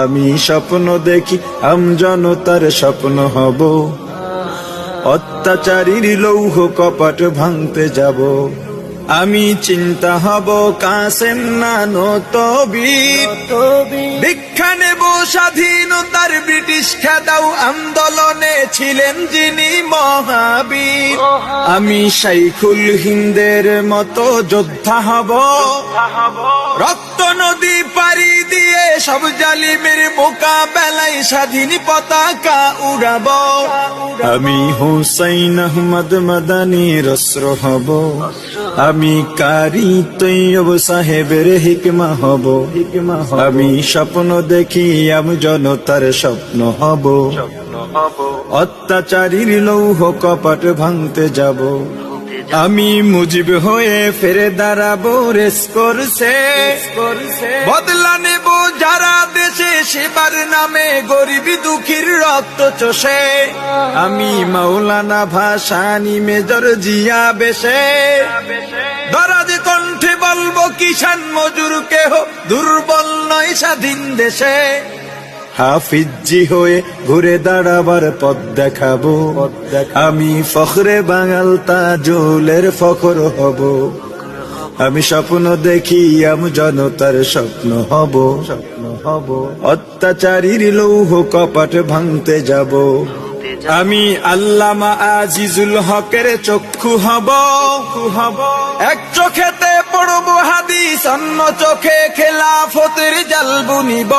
আমি স্বপ্ন দেখি আমজনতার স্বপ্ন হব। অত্যাচারীর লৌহ কপাট ভাঙতে যাব। আমি চিন্তা হব কাসেম না নতবীর দীক্ষা নেব স্বাধীনতার ব্রিটিশ খেদাও আন্দোলনে ছিলেন যিনি আমি শাইখুল হিন্দের মতো যোদ্ধা হব। রক্ত নদী পাড়ি দিয়ে সব জালিমের মোকাবেলায় স্বাধীন পতাকা উড়াব। আমি হুসাইন আহমদ মাদানি রস্র হব। আমি কারি তৈয়ব সাহেবের হিকমা হব। আমি স্বপ্ন দেখি, আমি জনতার স্বপ্ন হব। অত্যাচারীর লৌহ কপাট ভাঙতে যাব। আমি মুজিব হয়ে ফেরে দাঁড়াবো, রেস করছে। বদলা নেব যারা দেশে, সেবার নামে গরিব দুঃখীর রক্ত চষে। আমি মাওলানা ভাসানি মেজর জিয়া বেশে। দরাজ কণ্ঠে বলব কিষান মজুর কেহ দুর্বল নয় স্বাধীন দেশে। হাফিজি হয়ে ঘুরে দাঁড়াবার পথ দেখাবো। আমি ফখরে বাঙাল তাজুলের ফখর হব। আমি স্বপ্ন দেখি, আমি জনতার স্বপ্ন হব। স্বপ্ন হব অত্যাচারীর লৌহ কপাট ভাঙতে যাব। আমি আল্লামা আজিজুল হকের চক্ষু হব। হব এক চোখেতে পড়ব হাদিস, অন্য চোখে খেলাফতের জাল বুনিব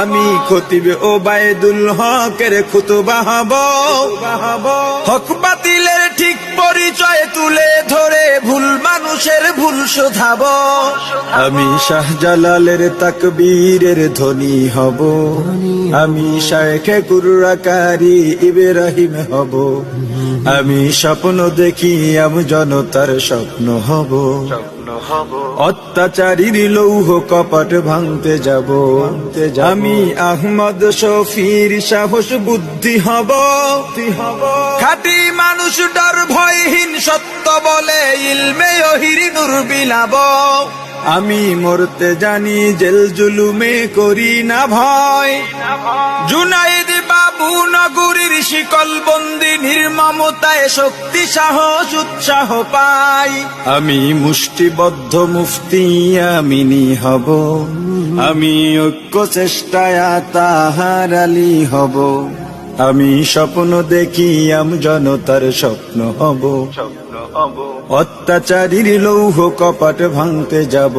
আমি খতিবে ওবায়দুল হকের খুতবা হব। হক বাতিলের ভুল শোধাব আমি শাহজালালের তাকবীরের ধ্বনি হব। আমি শায়েখে কুর্রাকারি ইব্রাহিম হব। আমি স্বপ্ন দেখি আমি জনতার স্বপ্ন হব। অত্যাচারীর লৌহ কপাট ভাঙতে যাব। আমি আহমদ শফির সাহস বুদ্ধি হব। খাটি মানুষ ভয়হীন সত্য বলে, ইলমে ওহিরি বিলাব। আমি মরতে জানি, জেল জুলুমে করি না ভয়। জুনাইদ বাবু নগরীর শিকল বন্দি, নির্মমতায় শক্তি, সাহস, উৎসাহ পাই। আমি মুষ্টিবদ্ধ মুফতি আমিনি হব আমি ঐক্য চেষ্টায় তাহার আলী হব। আমি স্বপ্ন দেখি, আম জনতার স্বপ্ন হব। অত্যাচারীর লৌহ কপাট ভাঙতে যাব।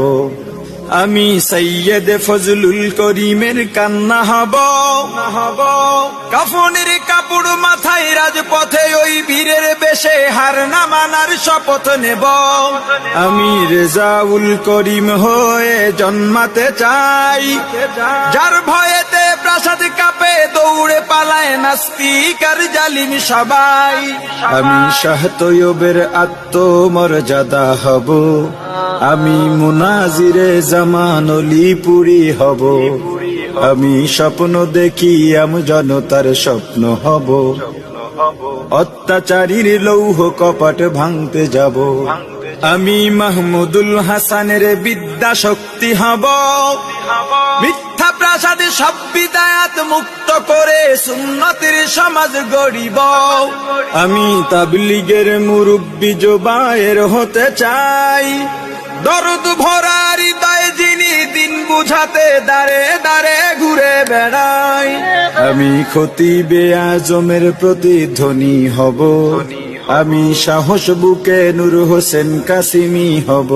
আমি সৈয়দ ফজলুল করিমের কান্না হব। হব কাফনের কাপড় মাথায় রাজপথে ওই বীরের বেশে হার না মানার শপথ নেব। আমি রেজাউল করিম হয়ে জন্মাতে চাই। যার ভয়েতে প্রাসাদ নাস্তিকার জালিম সবাই। আমি শাহ তৈয়বের আত্মমর্যাদা হব। আমি মুনাজিরে জামান পুরি হব। আমি স্বপ্ন দেখি, আমি জনতার স্বপ্ন হব। অত্যাচারীর লৌহ কপাট ভাঙতে যাব। আমি মাহমুদুল হাসানের বিদ্যা শক্তি হব। মিথ্যা প্রাসাদে সব বিদায়াত মুক্ত করে সুন্নতির সমাজ গড়িব। আমি তাবলিগের মুরব্বী জোবায়ের হতে চাই। দরদ ভরা হৃদয় যিনি দিন বুঝাতে দাঁড়ে দাঁড়ে ঘুরে বেড়াই। আমি ক্ষতি খতিবে আজমের প্রতিধ্বনি হব। আমি সাহস বুকে নূর হোসেন কাসিমি হব।